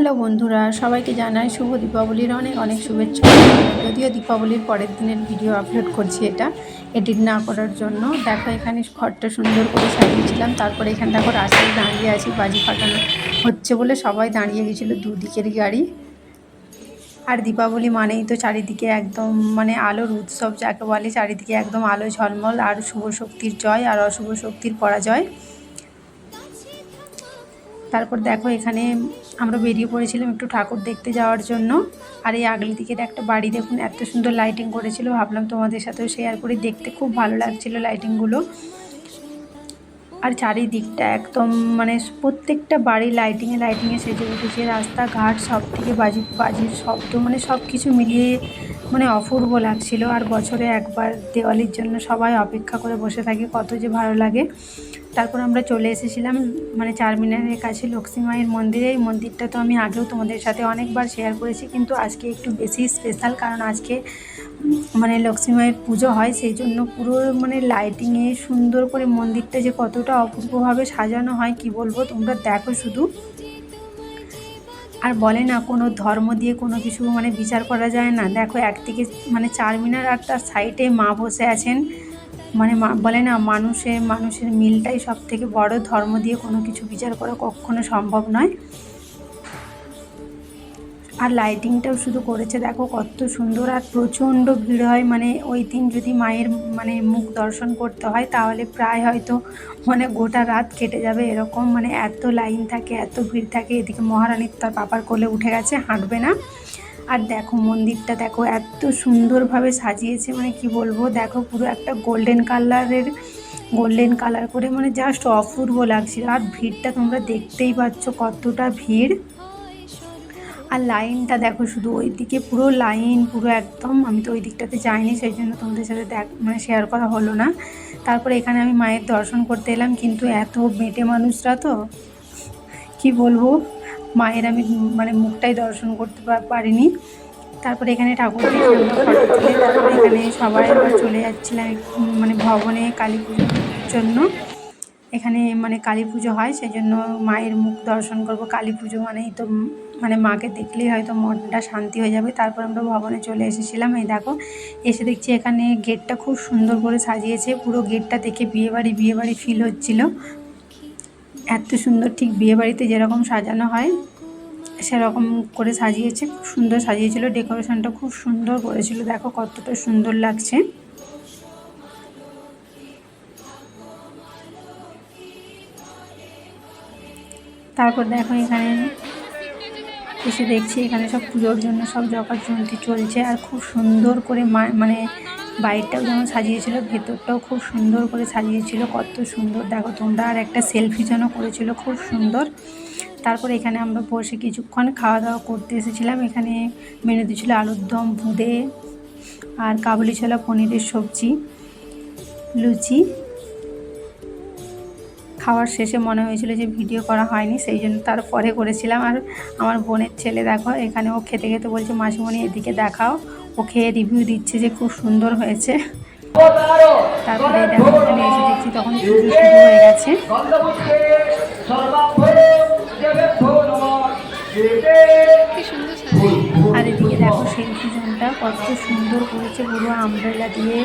Hello বন্ধুরা, সবাইকে জানাই শুভ দীপাবলির অনেক অনেক শুভেচ্ছা। যদিও দীপাবলির পরের দিনের ভিডিও আপলোড করছি এটা এডিট না করার জন্য। দেখো এখানে ঘরটা সুন্দর করে সাজিয়েছিলাম, তারপরে এখানে দেখো রাস্তায় দাঁড়িয়ে আছি, বাজি ফাটানো হচ্ছে বলে সবাই দাঁড়িয়ে গেছিল দুদিকেরই গাড়ি। আর দীপাবলি মানেই তো চারিদিকে একদম মানে আলোর উৎসব, যাকে বলে চারিদিকে একদম আলো ঝলমল আর শুভ শক্তির জয় আর অশুভ শক্তির পরাজয়। তারপর দেখো এখানে আমরা বেরিয়ে পড়েছিলাম একটু ঠাকুর দেখতে যাওয়ার জন্য। আর এই আগলি দিকের একটা বাড়ি দেখুন, এত সুন্দর লাইটিং করেছিল। ভাবলাম তোমাদের সাথেও শেয়ার করে, দেখতে খুব ভালো লাগছিল লাইটিংগুলো আর চারিদিকটা একদম মানে প্রত্যেকটা বাড়ি লাইটিংয়ে লাইটিংয়ে সেজে উঠেছে। রাস্তাঘাট সব থেকে বাজি, বাজির শব্দ মানে সব কিছু মিলিয়ে মানে অপূর্ব লাগছিল। আর বছরে একবার দেওয়ালির জন্য সবাই অপেক্ষা করে বসে থাকে, কত যে ভালো লাগে। তারপর আমরা চলে এসেছিলাম মানে চারমিনারের কাছে লক্ষ্মী মায়ের মন্দিরে। এই মন্দিরটা তো আমি আগেও তোমাদের সাথে অনেকবার শেয়ার করেছি, কিন্তু আজকে একটু বেশি স্পেশাল কারণ আজকে মানে লক্ষ্মী মায়ের পুজো হয়, সেই জন্য পুরো মানে লাইটিংয়ে সুন্দর করে মন্দিরটা যে কতটা অপূর্বভাবে সাজানো হয়, কি বলব? তোমরা দেখো শুধু। আর বলে না, কোনো ধর্ম দিয়ে কোনো কিছু মানে বিচার করা যায় না। দেখো একদিকে মানে চারমিনার আর তার সাইডে মা বসে আছেন। মানে বলে না, মানুষের মানুষের মিলটাই সব থেকে বড় ধর্ম দিয়ে কোনো কিছু বিচার করা কখনো সম্ভব নয়। আর লাইটিংটাও শুধু করেছে, দেখো কত সুন্দর আর প্রচণ্ড ভিড় হয়। মানে ওই দিন যদি মায়ের মানে মুখ দর্শন করতে হয়, তাহলে প্রায় হয়তো মানে গোটা রাত কেটে যাবে এরকম। মানে এত লাইন থাকে, এত ভিড় থাকে, এদিকে মহারানীর তার পাপার কোলে উঠে গেছে, হাঁটবে না। আর দেখো মন্দিরটা দেখো এত সুন্দরভাবে সাজিয়েছে মানে কি বলব? দেখো পুরো একটা গোল্ডেন কালারের গোল্ডেন কালার করে মানে জাস্ট অপূর্ব লাগছিল। আর ভিড়টা তোমরা দেখতেই পাচ্ছ কতটা ভিড়। আর লাইনটা দেখো শুধু ওই দিকে পুরো লাইন পুরো একদম। আমি তো ওই দিকটাতে যাইনি, সেই জন্য তোমাদের সাথে দেখ মানে শেয়ার করা হলো না। তারপরে এখানে আমি মায়ের দর্শন করতে এলাম, কিন্তু এত মেটে মানুষরা তো, কি বলব? মায়ের আমি মানে মুখটাই দর্শন করতে পারিনি। তারপরে এখানে ঠাকুর তারপরে এখানে সবাই আবার চলে যাচ্ছিলাম মানে ভবনে কালী পুজোর জন্য। এখানে মানে কালী পুজো হয় সেই জন্য মায়ের মুখ দর্শন করব। কালী পুজো মানেই তো মানে মাকে দেখলেই হয়তো মনটা শান্তি হয়ে যাবে। তারপর আমরা ভবনে চলে এসেছিলাম। এই দেখো, এসে দেখছি এখানে গেটটা খুব সুন্দর করে সাজিয়েছে। পুরো গেটটা দেখে বিয়েবাড়ি বিয়েবাড়ি ফিল হচ্ছিল। এত সুন্দর ঠিক বিয়েবাড়িতে যেরকম সাজানো হয়, সেরকম করে সাজিয়েছে, খুব সুন্দর সাজিয়েছিল, ডেকোরেশনটা খুব সুন্দর করেছিল, দেখো কতটা সুন্দর লাগছে। তারপর দেখো এখানে এসে দেখছি এখানে সব পুজোর জন্য সব জয়ন্তী চলছে, আর খুব সুন্দর করে মানে বাইরটাও যেমন সাজিয়েছিল, ভেতরটাও খুব সুন্দর করে সাজিয়েছিল, কত সুন্দর। দেখো, তোমরা আর একটা সেলফি যেন করেছিল, খুব সুন্দর। তারপর এখানে আমরা বসে কিছুক্ষণ খাওয়া দাওয়া করতে এসেছিলাম। এখানে মেনু দিয়েছিলো আলুর দম, ভুদে আর কাবুলি ছোলা পনিরের সবজি, লুচি। খাওয়ার শেষে মনে হয়েছিল যে ভিডিও করা হয়নি, সেই জন্য তারপরে করেছিলাম। আর আমার বোনের ছেলে, দেখো, এখানে ও খেতে খেতে বলছে, মাসিমণি, এদিকে দেখাও। ও খেয়ে রিভিউ দিচ্ছে যে খুব সুন্দর হয়েছে। তারপরে দেখো এখানে এসে দেখছি তখন পুজো শুরু হয়ে গেছে। আর এদিকে দেখো সেলফি জোনটা কত সুন্দর করেছে পুরো আমব্রেলা দিয়ে।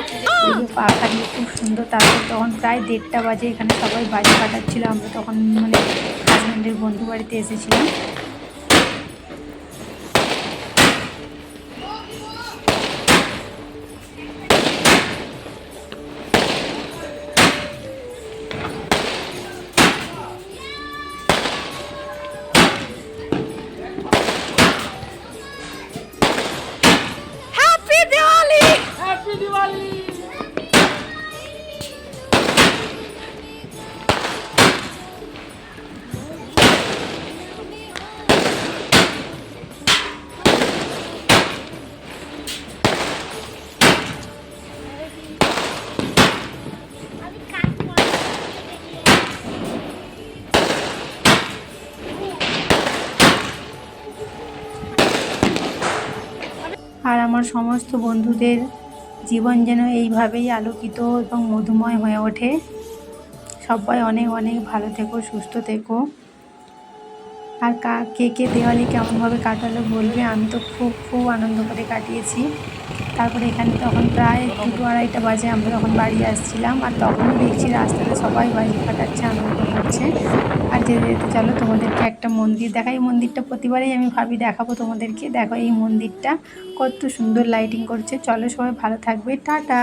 পুরো পাখা দিয়ে খুব সুন্দর। তারপর তখন প্রায় দেড়টা বাজে এখানে সবাই বাজি কাটাচ্ছিল। আমরা তখন মানে হাজব্যান্ডের বন্ধু বাড়িতে এসেছিলাম। আর আমার সমস্ত বন্ধুদের জীবন যেন এইভাবেই আলোকিত এবং মধুময় হয়ে ওঠে। সবাই অনেক অনেক ভালো থেকো, সুস্থ থেকো। আর কা কে দেওয়ালি কেমনভাবে কাটালো বলবে? আমি তো খুব খুব আনন্দ করে কাটিয়েছি। তারপরে এখানে তখন প্রায় দুটো আড়াইটা বাজে আমরা তখন বাড়ি আসছিলাম আর তখন দেখছি রাস্তাতে সবাই বাজি ফাটাচ্ছে, আনন্দ করছে। আর যেতে যেতে চলো তোমাদেরকে একটা মন্দির দেখা এই মন্দিরটা প্রতিবারেই আমি ভাবি দেখাবো তোমাদেরকে। দেখো এই মন্দিরটা কত সুন্দর লাইটিং করছে। চলো সবাই ভালো থাকবে। টাটা!